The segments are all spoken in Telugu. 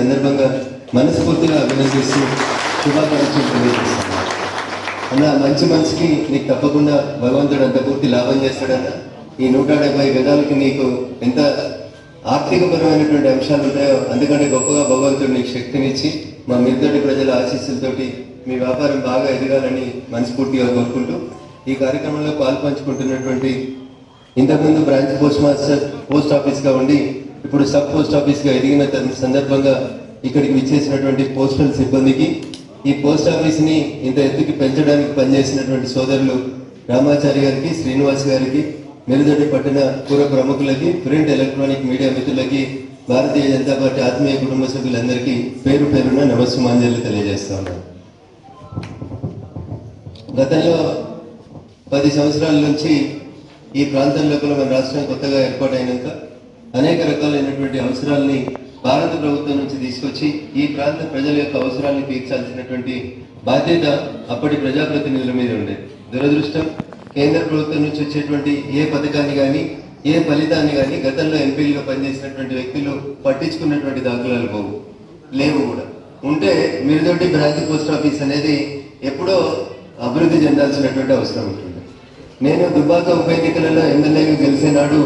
సందర్భంగా మనస్ఫూర్తిగా అభినందిస్తూ శుభాకాంక్షలు తెలియజేస్తున్నాను. అన్న మంచి మనిషికి నీకు తప్పకుండా భగవంతుడు అంత పూర్తి లాభం చేస్తాడన్న ఈ నూట డెబ్బై గదాలకి నీకు ఎంత ఆర్థికపరమైనటువంటి అంశాలు ఉంటాయో అందుకంటే గొప్పగా భగవంతుడు నీకు శక్తినిచ్చి మా మిద్దటి ప్రజల ఆశీస్సులతోటి మీ వ్యాపారం బాగా ఎదగాలని మనస్ఫూర్తిగా కోరుకుంటూ ఈ కార్యక్రమంలో పాల్పంచుకుంటున్నటువంటి ఇంతకుముందు బ్రాంచ్ పోస్ట్ మాస్టర్ పోస్ట్ ఆఫీస్గా ఉండి ఇప్పుడు సబ్ పోస్ట్ ఆఫీస్గా ఎదిగిన తన సందర్భంగా ఇక్కడికి విచ్చేసినటువంటి పోస్టల్ సిబ్బందికి ఈ పోస్ట్ ఆఫీస్ని ఇంత ఎత్తుకి పెంచడానికి పనిచేసినటువంటి సోదరులు రామాచారి గారికి శ్రీనివాస్ గారికి మెరుదడి పట్టణ పూర్వ ప్రముఖులకి ప్రింట్ ఎలక్ట్రానిక్ మీడియా మిత్రులకి భారతీయ జనతా పార్టీ ఆత్మీయ కుటుంబ సభ్యులందరికీ పేరు పేరున నమస్సుమాంజలి తెలియజేస్తా ఉన్నాను. గతంలో పది సంవత్సరాల నుంచి ఈ ప్రాంతంలో కూడా మన రాష్ట్రం కొత్తగా ఏర్పాటైనాక అనేక రకాలైనటువంటి అవసరాల్ని భారత ప్రభుత్వం నుంచి తీసుకొచ్చి ఈ ప్రాంత ప్రజల యొక్క అవసరాన్ని తీర్చాల్సినటువంటి బాధ్యత అప్పటి ప్రజాప్రతినిధుల మీద ఉండేది దురదృష్టం కేంద్ర ప్రభుత్వం నుంచి వచ్చేటువంటి ఏ పథకాన్ని కానీ ఏ ఫలితాన్ని కానీ గతంలో ఎంపీలుగా పనిచేసినటువంటి వ్యక్తులు పట్టించుకున్నటువంటి దాఖలాలు పోవు లేవు కూడా. ఉంటే మిరుదొడ్డి బ్రాంచ్ పోస్ట్ ఆఫీస్ అనేది ఎప్పుడో అభివృద్ధి చెందాల్సినటువంటి అవసరం ఉంటుంది. నేను దుబ్బాక ఉప ఎన్నికలలో ఎమ్మెల్యేగా గెలిచిన నాడు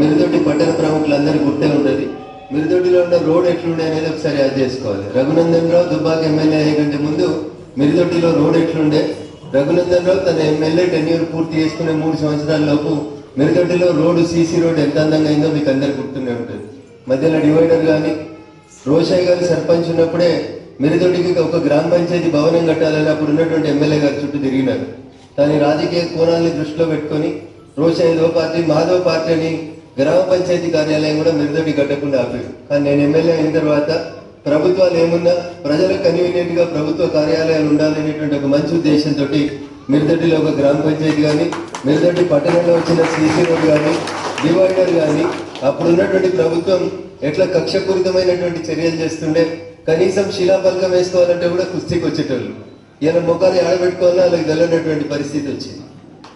మిరుదొడ్డి పట్టణ ప్రముఖులందరూ గుర్తే ఉండదు మిరుదొడ్డిలో ఉన్న రోడ్ ఎట్లుండే అనేది ఒకసారి యాద్ చేసుకోవాలి. రఘునందన్ రావు దుబ్బాక ఎమ్మెల్యే అయ్యే కంటే ముందు మిరుదొడ్డిలో రోడ్ ఎట్లుండే? రఘునందన్ రావు తన ఎమ్మెల్యే టెన్యూర్ పూర్తి చేసుకునే మూడు సంవత్సరాల లోపు మిరుదొడ్డిలో రోడ్డు సీసీ రోడ్ ఎంత అందంగా అయిందో మీకు అందరు గుర్తుండే ఉంటుంది. మధ్యలో డివైడర్ కానీ రోషయ్య గారు సర్పంచ్ ఉన్నప్పుడే మిరుదొడ్డికి ఒక గ్రామ పంచాయతీ భవనం కట్టాలని అప్పుడు ఉన్నటువంటి ఎమ్మెల్యే గారు చుట్టూ తిరిగినారు. కానీ రాజకీయ కోణాలని దృష్టిలో పెట్టుకొని రోషయ్యదో పార్టీ మాధవ పార్టీ అని గ్రామ పంచాయతీ కార్యాలయం కూడా మెరుదడి కట్టకుండా ఆపారు కానీ నేను ఎమ్మెల్యే అయిన తర్వాత ప్రభుత్వాలు ఏమున్నా ప్రజలకు కన్వీనియంట్గా ప్రభుత్వ కార్యాలయాలు ఉండాలనేటువంటి ఒక మంచి ఉద్దేశంతో మిరుదొడ్డిలో ఒక గ్రామ పంచాయతీ కానీ మిరుదొడ్డి పట్టణంలో వచ్చిన సీసీ రోడ్ కానీ డివైడర్ కానీ అప్పుడు ఉన్నటువంటి ప్రభుత్వం ఎట్లా కక్షపూరితమైనటువంటి చర్యలు చేస్తుండే కనీసం శిలాఫలకం వేసుకోవాలంటే కూడా కుస్తీకి వచ్చేటోళ్ళు. ఇలా ముఖాన్ని ఆడబెట్టుకోవాలని వాళ్ళకి తెలియనటువంటి పరిస్థితి వచ్చింది.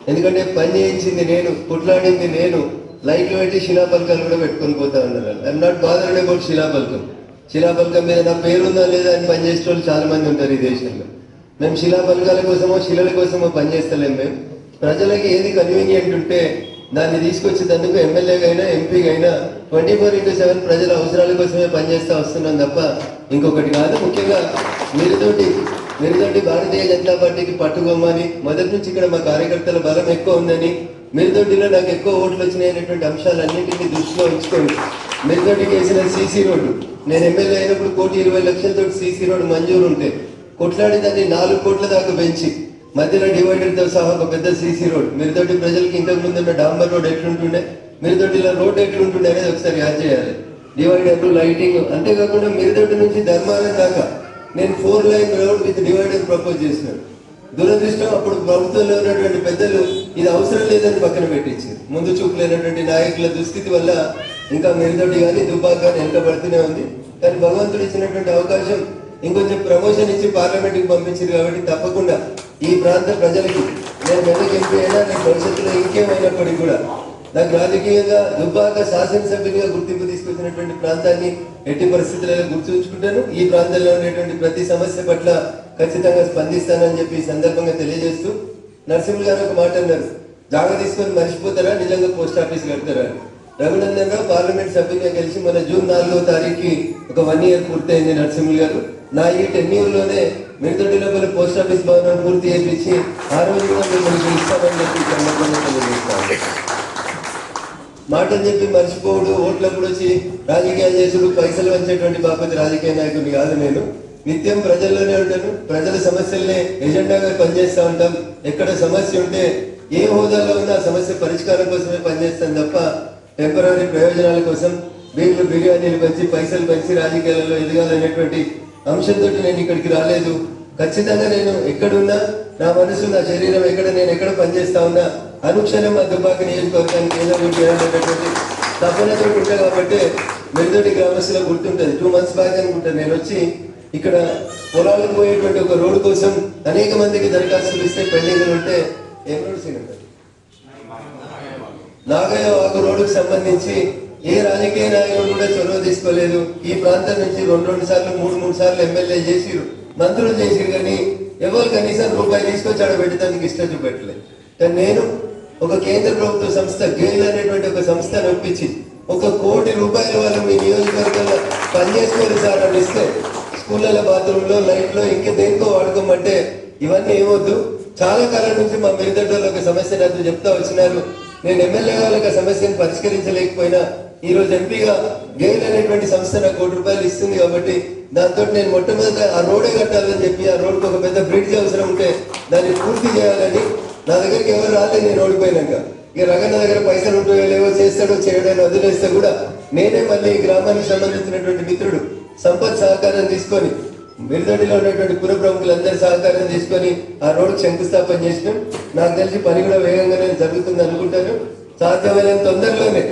ఎందుకంటే పని చేయించింది నేను కొట్లాడింది నేను లైట్లు పెట్టి శిలాఫలకాలు కూడా పెట్టుకొని పోతా ఉన్నారు. ఐఎమ్ నాట్ బాదర్డ్ అబౌట్ శిలాఫలకం. శిలాఫలకం మీద నా పేరుందా లేదా అని పనిచేసే వాళ్ళు చాలా మంది ఉంటారు ఈ దేశంలో. మేము శిలాఫలకాల కోసమో శిలల కోసమో పనిచేస్తలేం మేము. ప్రజలకి ఏది కన్వీనియంట్ ఉంటే దాన్ని తీసుకొచ్చేటందుకు ఎమ్మెల్యేగా అయినా ఎంపీగా అయినా ట్వంటీ ఫోర్ ఇంటూ సెవెన్ ప్రజల అవసరాల కోసమే పనిచేస్తా వస్తున్నాం తప్ప ఇంకొకటి కాదు. ముఖ్యంగా మీరుతోటి మీరుతోటి భారతీయ జనతా పార్టీకి పట్టుకోమని మొదటి నుంచి ఇక్కడ మా కార్యకర్తల బలం ఎక్కువ ఉందని మెల్దొడ్డిలో నాకు ఎక్కువ ఓట్లు వచ్చినాయి అనేటువంటి అంశాలన్నింటినీ దృష్టిలో ఉంచుకోండి. మెల్దొడ్డికి వేసిన సీసీ రోడ్డు. నేను ఎమ్మెల్యే అయినప్పుడు కోటి ఇరవై లక్షలతో సీసీ రోడ్డు మంజూరు ఉంటే కొట్లాడి దాన్ని నాలుగు కోట్ల దాకా పెంచి మధ్యలో డివైడర్తో సహా ఒక పెద్ద సీసీ రోడ్ మిరుదొడ్డి ప్రజలకి ఇంతకు ముందు ఉన్న డాంబర్ రోడ్ ఎట్లుంటుండే? మిరుదొడ్డిలో రోడ్ ఎట్లుంటుండే అనేది ఒకసారి యాడ్ చేయాలి. డివైడర్లు లైటింగ్ అంతేకాకుండా మిరుదొడ్డి నుంచి ధర్మారం దాకా. నేను four lane road with divider propose చేసినాను. దురదృష్టం అప్పుడు ప్రభుత్వంలో ఉన్నటువంటి పెద్దలు ఇది అవసరం లేదని పక్కన పెట్టించారు. ముందు చూపు లేనటువంటి నాయకుల దుస్థితి వల్ల ఇంకా మెరుదొడ్డి కానీ దుబ్బాక కానీ వెనకబడుతూనే ఉంది. కానీ భగవంతుడు ఇచ్చినటువంటి అవకాశం ఇంకొంచెం ప్రమోషన్ ఇచ్చి పార్లమెంట్కి పంపించారు కాబట్టి తప్పకుండా ఈ ప్రాంత ప్రజలకి నేను మెదక్ ఎంపీ అయినా నేను భవిష్యత్తులో ఇంకేమైనప్పటికీ కూడా నాకు రాజకీయంగా దుబ్బాక శాసనసభ్యునిగా గుర్తింపు తీసుకొచ్చినటువంటి ప్రాంతాన్ని ఎట్టి పరిస్థితులలో గుర్తుంచుకుంటాను. ఈ ప్రాంతంలో ఉండేటువంటి ప్రతి సమస్య పట్ల ఖచ్చితంగా స్పందిస్తానని చెప్పి ఈ సందర్భంగా తెలియజేస్తూ నరసింహులు గారు ఒక మాట అన్నారు. జాగా తీసుకొని మర్చిపోతారా? నిజంగా పోస్ట్ ఆఫీస్ కడతారా? రఘునందన్ రావు పార్లమెంట్ సభ్యునిగా గెలిచి మన జూన్ నాలుగో తారీఖుకి ఒక వన్ ఇయర్ పూర్తయింది నరసింహులు గారు. నా ఈ టెన్లోనే మిగతా పోస్ట్ ఆఫీస్ భవనం పూర్తి చేయించి ఆ రోజు కూడా మిమ్మల్ని పిలుస్తామని చెప్పి సందర్భంగా తెలియజేస్తాను. మాటలు చెప్పి మర్చిపోవుడు ఓట్లప్పుడు వచ్చి రాజకీయాలు చేసుడు పైసలు వచ్చేటువంటి బాపతి రాజకీయ నాయకుడిని కాదు నేను. నిత్యం ప్రజల్లోనే ఉంటాను ప్రజల సమస్యల్ని ఎజెండాగా పనిచేస్తూ ఉంటాం. ఎక్కడ సమస్య ఉంటే ఏ హోదాలో ఉన్నా సమస్య పరిష్కారం కోసమే పనిచేస్తాను తప్ప టెంపరీ ప్రయోజనాల కోసం బీర్లు బిర్యానీలు పంచి పైసలు పంచి రాజకీయాలలో ఎదగాలనేటువంటి అంశంతో నేను ఇక్కడికి రాలేదు. ఖచ్చితంగా నేను ఎక్కడున్నా నా మనసు నా శరీరం ఎక్కడ నేను ఎక్కడ పనిచేస్తా ఉన్నా అనుక్షణం మా దుబ్బాక నియోజకవర్గానికి ఏదో ఒకటి చేయాలనేటువంటి తపనతో ఉంటా కాబట్టి మెరుదొడ్డి గ్రామస్తులో గుర్తుంటుంది. టూ మంత్స్ బ్యాక్ అనుకుంటాను నేను వచ్చి ఇక్కడ పొలాలకు పోయేటువంటి ఒక రోడ్డు కోసం అనేక మందికి దరఖాస్తులు ఇస్తే పెండింగ్లు ఉంటే ఏం రోడ్డు నాగయ్య ఒక రోడ్డుకు సంబంధించి ఏ రాజకీయ నాయకుడు కూడా చొరవ తీసుకోలేదు. ఈ ప్రాంతం నుంచి రెండు రెండు సార్లు మూడు మూడు సార్లు ఎమ్మెల్యే చేసిరు. మంత్రులు చేసిరు కానీ ఎవరు కనీసం రూపాయి తీసుకొచ్చి ఆడ పెట్టడానికి ఇష్టం చూపెట్టలేదు. కానీ నేను ఒక కేంద్ర ప్రభుత్వ సంస్థ గెయిల్ అనేటువంటి ఒక సంస్థ నొప్పించి ఒక కోటి రూపాయల వాళ్ళు మీ నియోజకవర్గంలో పనిచేసుకోలేదు సార్ అని ఇస్తే స్కూళ్ళ బాత్రూంలో లైట్లో ఇంకా దేనికో వాడుకోమంటే ఇవన్నీ ఏమొద్దు. చాలా కాలం నుంచి మా మిరుదడ్డలో ఒక సమస్య నాతో చెప్తా వచ్చినారు. నేను ఎమ్మెల్యే వాళ్ళకి ఆ సమస్యను పరిష్కరించలేకపోయినా ఈ రోజు ఎంపీగా గెయిల్ అనేటువంటి సంస్థ నాకు కోటి రూపాయలు ఇస్తుంది కాబట్టి దాంతో నేను మొట్టమొదట ఆ రోడే కట్టాలని చెప్పి ఆ రోడ్కి ఒక పెద్ద బ్రిడ్జ్ అవసరం ఉంటే దాన్ని పూర్తి చేయాలని నా దగ్గరికి ఎవరు రాలేదు నేను ఓడిపోయినాక. ఇక రగన్న దగ్గర పైసలు ఉంటాయో లేవో చేస్తాడో చేయడో వదిలేస్తే కూడా నేనే మళ్ళీ ఈ గ్రామానికి సంబంధించినటువంటి మిత్రుడు. సంపత్ సహకారం తీసుకొని మిరుదొడిలో ఉన్నటువంటి పుర ప్రముఖులందరి సహకారం తీసుకొని ఆ రోడ్డు శంకుస్థాపన చేసినాం. నాకు తెలిసి పని కూడా వేగంగానే జరుగుతుంది అనుకుంటాను. సాధ్యమైన తొందరలోనే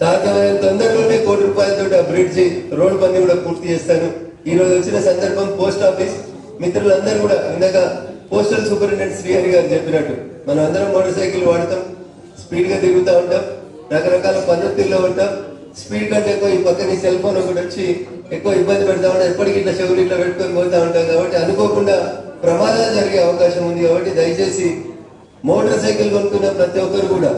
సాధ్యమైన తొందరలోనే కోటి రూపాయలతో ఆ బ్రిడ్జి రోడ్డు పని కూడా పూర్తి చేస్తాను. ఈ రోజు వచ్చిన సందర్భం పోస్ట్ ఆఫీస్. మిత్రులందరూ కూడా ఇందాక పోస్టల్ సూపరింటెండెంట్ శ్రీహరి గారు చెప్పినట్టు మనం అందరం మోటార్ సైకిల్ వాడతాం స్పీడ్గా తిరుగుతూ ఉంటాం రకరకాల పద్ధతుల్లో ఉంటాం. స్పీడ్ కంటే ఎక్కువ ఈ పక్కన సెల్ ఫోన్ ఒకటి వచ్చి ఎక్కువ ఇబ్బంది పెడతా ఉంటాం ఎప్పటికీ ఇట్లా చెవులు ఇట్లా పెట్టుకొని పోతా ఉంటాం కాబట్టి అనుకోకుండా ప్రమాదాలు జరిగే అవకాశం ఉంది కాబట్టి దయచేసి మోటార్ సైకిల్ కొనుక్కున్న ప్రతి ఒక్కరు కూడా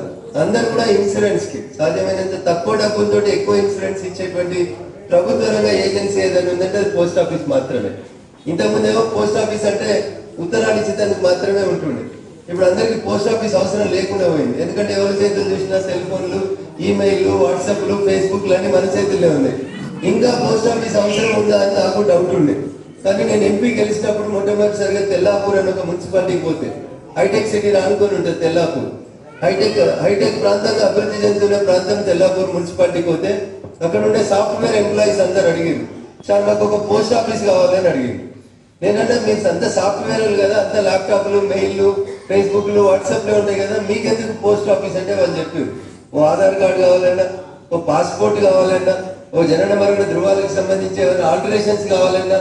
అందరు కూడా ఇన్సూరెన్స్కి సాధ్యమైనంత తక్కువ డబ్బులతో ఎక్కువ ఇన్సూరెన్స్ ఇచ్చేటువంటి ప్రభుత్వ రంగ ఏజెన్సీ ఏదైనా ఉందంటే అది పోస్ట్ ఆఫీస్ మాత్రమే. ఇంతకుముందేమో పోస్ట్ ఆఫీస్ అంటే ఉత్తరాలు ఇచ్చేదానికి మాత్రమే ఉంటుండే. ఇప్పుడు అందరికి పోస్ట్ ఆఫీస్ అవసరం లేకుండా పోయింది. ఎందుకంటే ఎవరి చేతులు చూసినా సెల్ ఫోన్లు ఈమెయిల్లు వాట్సాప్లు ఫేస్బుక్లు అన్ని మన చేతుల్లో ఉన్నాయి. ఇంకా పోస్ట్ ఆఫీస్ అవసరం ఉందా అని నాకు డౌట్ ఉండే. కానీ నేను ఎంపీ గెలిచినప్పుడు మొట్టమొదటిసారిగా తెల్లాపూర్ అని ఒక మున్సిపాలిటీకి పోతే హైటెక్ సిటీ రానుకొని ఉంటుంది తెల్లాపూర్. హైటెక్ హైటెక్ ప్రాంతంగా అభివృద్ధి చెందుతున్న ప్రాంతం తెల్లాపూర్ మున్సిపాలిటీకి పోతే అక్కడ ఉండే సాఫ్ట్వేర్ ఎంప్లాయీస్ అందరు అడిగారు సార్ నాకు ఒక పోస్ట్ ఆఫీస్ కావాలని అడిగారు నేనంటే మీకు అంత సాఫ్ట్వేర్లు కదా అంత ల్యాప్టాప్లు మెయిల్లు ఫేస్బుక్లు వాట్సాప్లో ఉంటాయి కదా మీకెందుకు పోస్ట్ ఆఫీస్ అంటే వాళ్ళు చెప్పారు ఓ ఆధార్ కార్డు కావాలన్నా ఓ పాస్పోర్ట్ కావాలన్నా ఓ జనన మరణ ధృవాలకు సంబంధించి ఏమైనా ఆల్టరేషన్స్ కావాలన్నా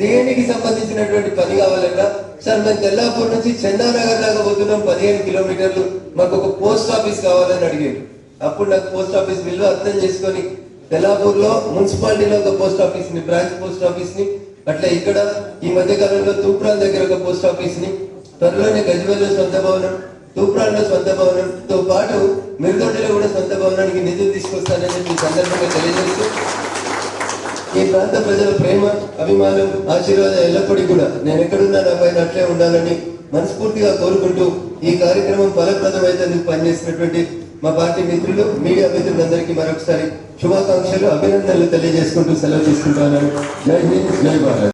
దేనికి సంబంధించినటువంటి పని కావాలన్నా సార్ మేము తెల్లాపూర్ నుంచి చందానగర్ దాకా పోతున్నాం పదిహేను కిలోమీటర్లు. మాకు ఒక పోస్ట్ ఆఫీస్ కావాలని అడిగాడు అప్పుడు నాకు పోస్ట్ ఆఫీస్ విలువ అర్థం చేసుకొని తెల్లాపూర్లో మున్సిపాలిటీలో ఒక పోస్ట్ ఆఫీస్ని బ్రాంచ్ పోస్ట్ ఆఫీస్ని అట్లా ఇక్కడ ఈ మధ్య కాలంలో తూప్రాన్ దగ్గర ఒక పోస్ట్ ఆఫీస్ని త్వరలోనే గజ్వేల్లో సొంత భవనం తూప్రాల్లో సొంత భవనంతో పాటు మిరుదొడ్డిలో కూడా సొంత భవనానికి నిధులు తీసుకొస్తానని మీ సందర్భంగా తెలియజేస్తూ ఈ ప్రాంత ప్రజల ప్రేమ అభిమానం ఆశీర్వాదం ఎల్లప్పటికీ కూడా నేను ఎక్కడున్నా నా పైన అట్లే ఉండాలని మనస్ఫూర్తిగా కోరుకుంటూ ఈ కార్యక్రమం ఫలప్రదమైతే పనిచేసినటువంటి మా పార్టీ మిత్రులు మీడియా మిత్రులందరికీ మరొకసారి శుభాకాంక్షలు అభినందనలు తెలియజేసుకుంటూ సెలవు తీసుకుంటున్నాను జై హింద్ జై భారత్.